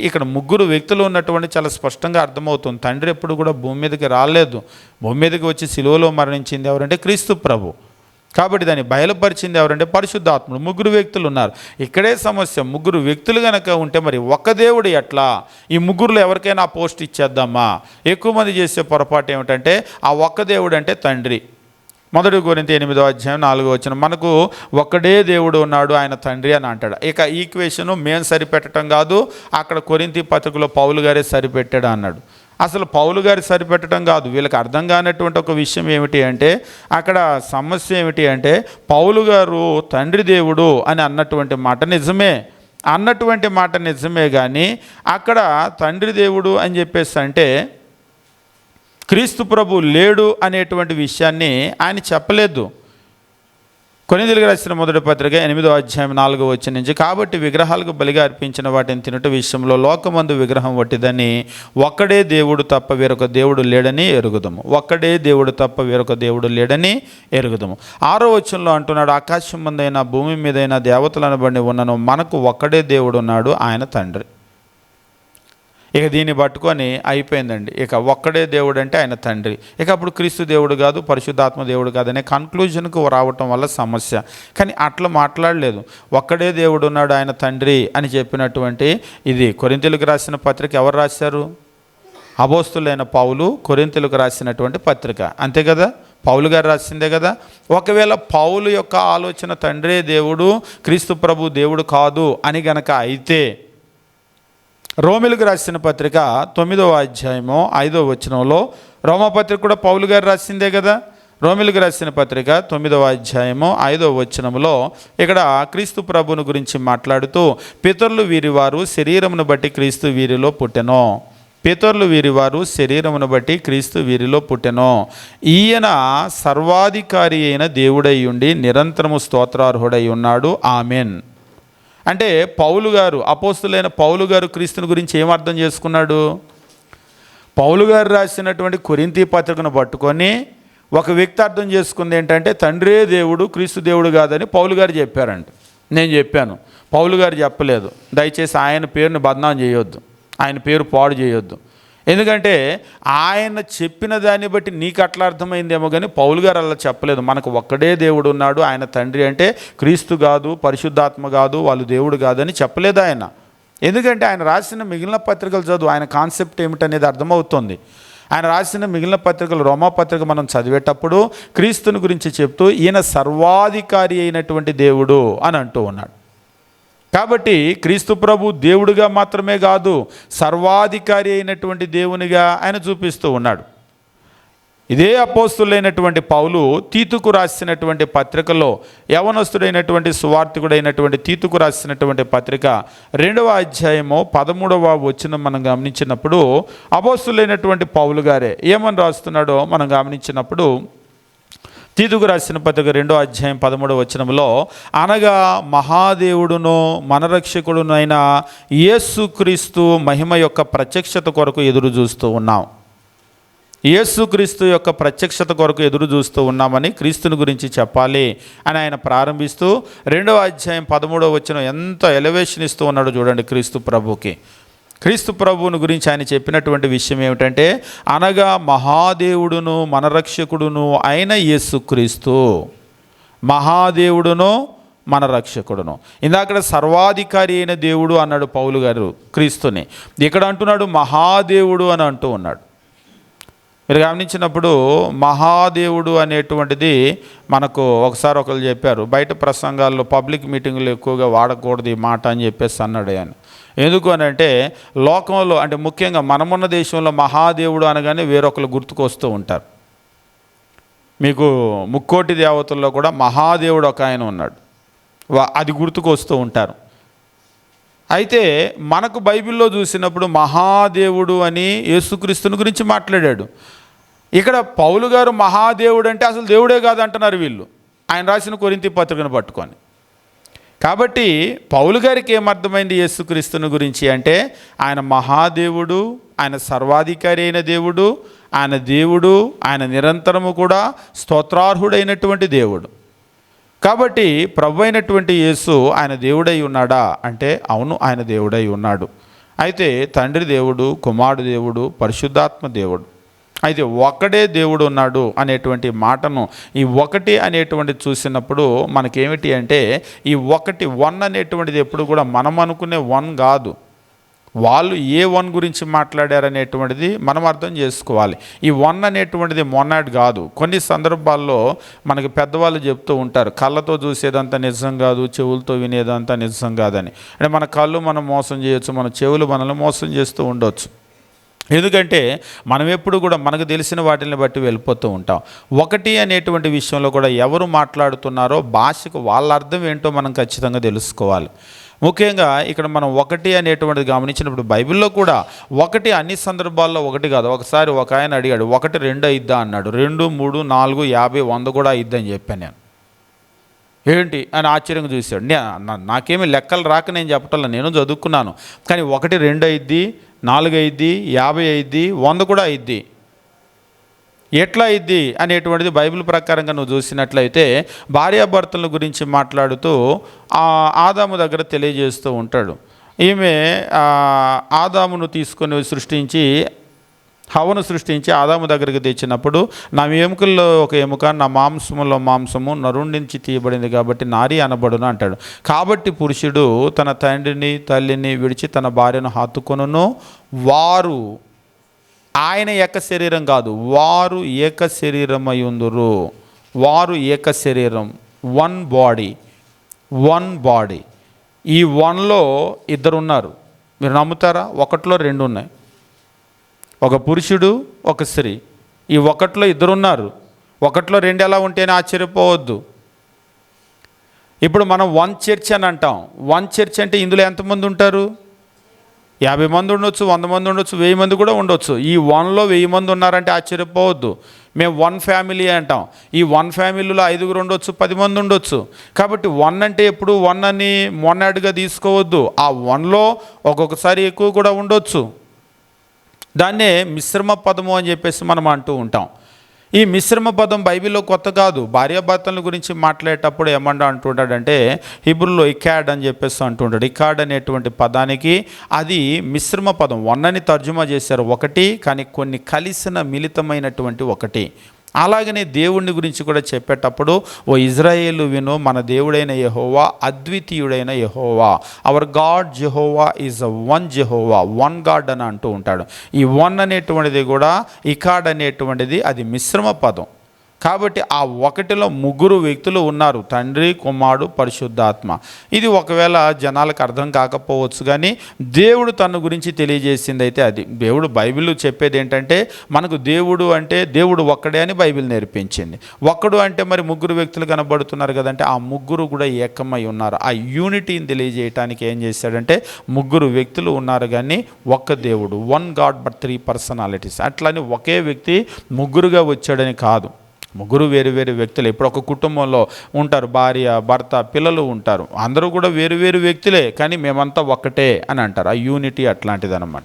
ఇక్కడ ముగ్గురు వ్యక్తులు ఉన్నటువంటి చాలా స్పష్టంగా అర్థమవుతుంది. తండ్రి ఎప్పుడు కూడా భూమి మీదకి రాలేదు. భూమి మీదకి వచ్చి సిలువలో మరణించింది ఎవరంటే క్రీస్తు ప్రభు. కాబట్టి దాన్ని బయలుపరిచింది ఎవరంటే పరిశుద్ధాత్ముడు. ముగ్గురు వ్యక్తులు ఉన్నారు. ఇక్కడే సమస్య. ముగ్గురు వ్యక్తులు కనుక ఉంటే మరి ఒక్క దేవుడు ఎట్లా? ఈ ముగ్గురులో ఎవరికైనా పోస్ట్ ఇచ్చేద్దామా? ఎక్కువ మంది చేసే పొరపాటు ఏమిటంటే ఆ ఒక్క దేవుడు అంటే తండ్రి. మొదటి గురించి ఎనిమిదో అధ్యాయం నాలుగో వచ్చిన మనకు ఒక్కడే దేవుడు ఉన్నాడు ఆయన తండ్రి అని అంటాడు. ఇక ఈక్వేషను మేము సరిపెట్టడం కాదు అక్కడ కొరింతి పత్రికలో పౌలు గారే సరిపెట్టాడు అన్నాడు. అసలు పౌలు గారి సరిపెట్టడం కాదు. వీళ్ళకి అర్థం కానటువంటి ఒక విషయం ఏమిటి అంటే అక్కడ సమస్య ఏమిటి అంటే పౌలు గారు తండ్రి దేవుడు అని అన్నటువంటి మాట నిజమే. అన్నటువంటి మాట నిజమే కానీ అక్కడ తండ్రి దేవుడు అని చెప్పేసి అంటే క్రీస్తు ప్రభు లేడు అనేటువంటి విషయాన్ని ఆయన చెప్పలేదు. కొనిదిలిగి రాసిన మొదటి పత్రిక ఎనిమిదో అధ్యాయం నాలుగో వచ్చిన నుంచి కాబట్టి విగ్రహాలకు బలిగా అర్పించిన వాటిని తినట విషయంలో లోకమందు విగ్రహం వట్టిదని ఒక్కడే దేవుడు తప్ప వేరొక దేవుడు లేడని ఎరుగుదము. ఒక్కడే దేవుడు తప్ప వేరొక దేవుడు లేడని ఎరుగుదము. ఆరో వచనంలో అంటున్నాడు ఆకాశం ముందైనా భూమి మీదైనా దేవతలను బండి ఉన్నను మనకు ఒక్కడే దేవుడు ఉన్నాడు ఆయన తండ్రి. ఇక దీన్ని పట్టుకొని అయిపోయిందండి. ఇక ఒక్కడే దేవుడు అంటే ఆయన తండ్రి. ఇక అప్పుడు క్రీస్తు దేవుడు కాదు పరిశుద్ధాత్మ దేవుడు కాదనే కన్క్లూజన్కు రావటం వల్ల సమస్య. కానీ అట్లా మాట్లాడలేదు. ఒక్కడే దేవుడు ఉన్నాడు ఆయన తండ్రి అని చెప్పినటువంటి ఇది కొరింతలకు రాసిన పత్రిక ఎవరు రాశారు? అబోస్తులైన పౌలు కొరింతలకు రాసినటువంటి పత్రిక. అంతే కదా? పౌలు గారు రాసిందే కదా? ఒకవేళ పౌలు యొక్క ఆలోచన తండ్రే దేవుడు క్రీస్తు ప్రభు దేవుడు కాదు అని గనక అయితే రోమిలకు రాసిన పత్రిక తొమ్మిదవ అధ్యాయము ఐదవ వచనంలో రోమపత్రిక కూడా పౌలు గారు రాసిందే కదా? రోమిలకు రాసిన పత్రిక తొమ్మిదవ అధ్యాయము ఐదవ వచనములో ఇక్కడ క్రీస్తు ప్రభుని గురించి మాట్లాడుతూ పితరులు వీరివారు శరీరమును బట్టి క్రీస్తు వీరిలో పుట్టెను. పితరులు వీరివారు శరీరమును బట్టి క్రీస్తు వీరిలో పుట్టెను. ఈయన సర్వాధికారి అయిన దేవుడై ఉండి నిరంతరము స్తోత్రార్హుడై ఉన్నాడు. ఆమెన్. అంటే పౌలు గారు అపోస్తులైన పౌలు గారు క్రీస్తుని గురించి ఏం అర్థం చేసుకున్నాడు? పౌలు గారు రాసినటువంటి కొరింతి పత్రికను పట్టుకొని ఒక వ్యక్తి అర్థం చేసుకుంది ఏంటంటే తండ్రే దేవుడు క్రీస్తు దేవుడు కాదని పౌలు గారు చెప్పారంట. నేను చెప్పాను. పౌలు గారు చెప్పలేదు. దయచేసి ఆయన పేరుని బదనాం చేయొద్దు. ఆయన పేరు పాడు చేయొద్దు. ఎందుకంటే ఆయన చెప్పిన దాన్ని బట్టి నీకు అట్లా అర్థమైందేమో కానీ పౌలు గారు అలా చెప్పలేదు. మనకు ఒక్కడే దేవుడు ఉన్నాడు ఆయన తండ్రి అంటే క్రీస్తు కాదు పరిశుద్ధాత్మ కాదు వాళ్ళు దేవుడు కాదని చెప్పలేదు ఆయన. ఎందుకంటే ఆయన రాసిన మిగిలిన పత్రికలు చదువు ఆయన కాన్సెప్ట్ ఏమిటనేది అర్థమవుతుంది. ఆయన రాసిన మిగిలిన పత్రికలు రోమా పత్రిక మనం చదివేటప్పుడు క్రీస్తుని గురించి చెప్తూ ఈయన సర్వాధికారి అయినటువంటి దేవుడు అని అంటూ ఉన్నాడు. కాబట్టి క్రీస్తు ప్రభు దేవుడిగా మాత్రమే కాదు సర్వాధికారి అయినటువంటి దేవునిగా ఆయన చూపిస్తూ ఉన్నాడు. ఇదే అపోస్తులైనటువంటి పౌలు తీతుకు రాసినటువంటి పత్రికలో యవనస్తుడైనటువంటి సువార్థికుడైనటువంటి తీతుకు రాసినటువంటి పత్రిక రెండవ అధ్యాయము పదమూడవ వచ్చిన మనం గమనించినప్పుడు అపోస్తులైనటువంటి పౌలు గారే ఏమని రాస్తున్నాడో మనం గమనించినప్పుడు తీతుకు రాసిన పత్రిక రెండో అధ్యాయం పదమూడవ వచనంలో అనగా మహాదేవుడును మనరక్షకుడునైన యేసుక్రీస్తు మహిమ యొక్క ప్రత్యక్షత కొరకు ఎదురు చూస్తూ ఉన్నాం. యేసుక్రీస్తు యొక్క ప్రత్యక్షత కొరకు ఎదురు చూస్తూ ఉన్నామని క్రీస్తుని గురించి చెప్పాలి అని ఆయన ప్రారంభిస్తూ రెండవ అధ్యాయం పదమూడవ వచ్చిన ఎంత ఎలివేషన్ ఇస్తూ ఉన్నాడో చూడండి క్రీస్తు ప్రభుకి క్రీస్తు ప్రభువుని గురించి ఆయన చెప్పినటువంటి విషయం ఏమిటంటే అనగా మహాదేవుడును మనరక్షకుడును అయిన యేసుక్రీస్తు మహాదేవుడును మన రక్షకుడును. ఇందాక సర్వాధికారి అయిన దేవుడు అన్నాడు పౌలు గారు క్రీస్తుని. ఇక్కడ అంటున్నాడు మహాదేవుడు అని అంటూ ఉన్నాడు. మీరు గమనించినప్పుడు మహాదేవుడు అనేటువంటిది మనకు ఒకసారి ఒకరు చెప్పారు బయట ప్రసంగాల్లో పబ్లిక్ మీటింగ్లు ఎక్కువగా వాడకూడదు ఈ మాట అని చెప్పేసి అన్నాడు ఆయన. ఎందుకు అని అంటే లోకంలో అంటే ముఖ్యంగా మనమున్న దేశంలో మహాదేవుడు అనగానే వేరొకరు గుర్తుకొస్తూ ఉంటారు. మీకు ముక్కోటి దేవతల్లో కూడా మహాదేవుడు ఒక ఆయన ఉన్నాడు. అది గుర్తుకొస్తూ ఉంటారు. అయితే మనకు బైబిల్లో చూసినప్పుడు మహాదేవుడు అని యేసుక్రీస్తుని గురించి మాట్లాడాడు. ఇక్కడ పౌలు గారు మహాదేవుడు అంటే అసలు దేవుడే కాదంటున్నారు వీళ్ళు. ఆయన రాసిన కొరింతి పత్రికను పట్టుకొని. కాబట్టి పౌలు గారికి ఏమర్థమైంది యేసుక్రీస్తుని గురించి అంటే ఆయన మహాదేవుడు ఆయన సర్వాధికారి అయిన దేవుడు ఆయన దేవుడు ఆయన నిరంతరము కూడా స్తోత్రార్హుడైనటువంటి దేవుడు. కాబట్టి ప్రభు అయినటువంటి యేసు ఆయన దేవుడై ఉన్నాడా అంటే అవును ఆయన దేవుడై ఉన్నాడు. అయితే తండ్రి దేవుడు కుమారుడు దేవుడు పరిశుద్ధాత్మ దేవుడు. అయితే ఒక్కడే దేవుడు ఉన్నాడు అనేటువంటి మాటను ఈ ఒకటి అనేటువంటిది చూసినప్పుడు మనకేమిటి అంటే ఈ ఒకటి వన్ అనేటువంటిది ఎప్పుడు కూడా మనం అనుకునే వన్ కాదు. వాళ్ళు ఏ వన్ గురించి మాట్లాడారనేటువంటిది మనం అర్థం చేసుకోవాలి. ఈ వన్ అనేటువంటిది మొన్నటి కాదు. కొన్ని సందర్భాల్లో మనకి పెద్దవాళ్ళు చెప్తూ ఉంటారు కళ్ళతో చూసేదంతా నిజం కాదు చెవులతో వినేదంతా నిజం కాదని. అంటే మన కళ్ళు మనం మోసం చేయొచ్చు మన చెవులు మనల్ని మోసం చేస్తూ ఉండొచ్చు. ఎందుకంటే మనం ఎప్పుడు కూడా మనకు తెలిసిన వాటిని బట్టి వెళ్ళిపోతూ ఉంటాం. ఒకటి అనేటువంటి విషయంలో కూడా ఎవరు మాట్లాడుతున్నారో భాషకు వాళ్ళ అర్థం ఏంటో మనం ఖచ్చితంగా తెలుసుకోవాలి. ముఖ్యంగా ఇక్కడ మనం ఒకటి అనేటువంటిది గమనించినప్పుడు బైబిల్లో కూడా ఒకటి అన్ని సందర్భాల్లో ఒకటి కాదు. ఒకసారి ఒక ఆయన అడిగాడు ఒకటి రెండు అయిద్దా అన్నాడు. రెండు మూడు నాలుగు యాభై వంద కూడా అయిద్దని చెప్పాను నేను. ఏంటి అని ఆశ్చర్యంగా చూశాడు. నే- నాకేమీ లెక్కలు రాక నేను చెప్పటల్లా నేను చదువుకున్నాను. కానీ ఒకటి రెండు అయిద్ది నాలుగు అయిద్ది యాభై అయిద్ది వంద కూడా అయిద్ది. ఎట్లా అయిద్ది అనేటువంటిది బైబిల్ ప్రకారంగా నువ్వు చూసినట్లయితే భార్యాభర్తల గురించి మాట్లాడుతూ ఆ ఆదాము దగ్గర తెలియజేస్తూ ఉంటాడు. ఈమె ఆదామును తీసుకొని సృష్టించి హవను సృష్టించి ఆదాము దగ్గరికి తెచ్చినప్పుడు నా ఎముకల్లో ఒక ఎముక నా మాంసములో మాంసము నరుడి నుంచి తీయబడింది కాబట్టి నారి అనబడును అంటాడు. కాబట్టి పురుషుడు తన తండ్రిని తల్లిని విడిచి తన భార్యను హత్తుకొనును. వారు ఆయన ఏక శరీరం కాదు వారు ఏక శరీరమై ఉందురు వారు ఏక శరీరం వన్ బాడీ వన్ బాడీ. ఈ వన్లో ఇద్దరు ఉన్నారు మీరు నమ్ముతారా? ఒకటిలో రెండు ఉన్నాయి ఒక పురుషుడు ఒక స్త్రీ. ఈ ఒకటిలో ఇద్దరు ఉన్నారు ఒకటిలో రెండు ఎలా ఉంటేనే ఆశ్చర్యపోవద్దు. ఇప్పుడు మనం వన్ చర్చ్ అని అంటాం. వన్ చర్చ్ అంటే ఇందులో ఎంతమంది ఉంటారు? యాభై మంది ఉండొచ్చు వంద మంది ఉండొచ్చు వెయ్యి మంది కూడా ఉండొచ్చు. ఈ వన్లో వెయ్యి మంది ఉన్నారంటే ఆశ్చర్యపోవద్దు. మేము వన్ ఫ్యామిలీ అంటాం. ఈ వన్ ఫ్యామిలీలో ఐదుగురు ఉండొచ్చు పది మంది ఉండొచ్చు. కాబట్టి వన్ అంటే ఎప్పుడు వన్ అని మొన్నటిగా తీసుకోవద్దు. ఆ వన్లో ఒక్కొక్కసారి ఎక్కువ కూడా ఉండొచ్చు. దాన్నే మిశ్రమ పదము అని చెప్పేసి మనం అంటూ ఉంటాం. ఈ మిశ్రమ పదం బైబిల్లో కొత్త కాదు. భార్యాభర్తల గురించి మాట్లాడేటప్పుడు ఏమన్నా అంటుంటాడంటే హిబ్రులో ఇకాడ్ అని చెప్పేసి అంటుంటాడు. ఇకాడ్ అనేటువంటి పదానికి అది మిశ్రమ పదం. వన్నని తర్జుమా చేశారు ఒకటి కానీ కొన్ని కలిసిన మిళితమైనటువంటి ఒకటి. అలాగనే దేవుడిని గురించి కూడా చెప్పేటప్పుడు ఓ ఇజ్రాయేలు విను మన దేవుడైన యెహోవా అద్వితీయుడైన యెహోవా. Our God Jehovah is a one Jehovah one God అని అంటూ ఉంటాడు. ఈ వన్ అనేటువంటిది కూడా ఇకాడ్ అనేటువంటిది అది మిశ్రమ పదం. కాబట్టి ఆ ఒకటిలో ముగ్గురు వ్యక్తులు ఉన్నారు తండ్రి కుమారుడు పరిశుద్ధాత్మ. ఇది ఒకవేళ జనాలకు అర్థం కాకపోవచ్చు కానీ దేవుడు తన గురించి తెలియజేసింది అయితే అది. దేవుడు బైబిల్ చెప్పేది ఏంటంటే మనకు దేవుడు అంటే దేవుడు ఒక్కడే అని బైబిల్ నేర్పించింది. ఒక్కడు అంటే మరి ముగ్గురు వ్యక్తులు కనబడుతున్నారు కదంటే ఆ ముగ్గురు కూడా ఏకమై ఉన్నారు. ఆ యూనిటీని తెలియజేయటానికి ఏం చేశాడంటే ముగ్గురు వ్యక్తులు ఉన్నారు కానీ ఒక్క దేవుడు one God but three personalities. అట్లని ఒకే వ్యక్తి ముగ్గురుగా వచ్చాడని కాదు. ముగ్గురు వేరు వేరు వ్యక్తులు ఇప్పుడు ఒక కుటుంబంలో ఉంటారు భార్య భర్త పిల్లలు ఉంటారు. అందరూ కూడా వేరు వేరు వ్యక్తులే కానీ మేమంతా ఒక్కటే అని అంటారు. ఆ యూనిటీ అట్లాంటిది అనమాట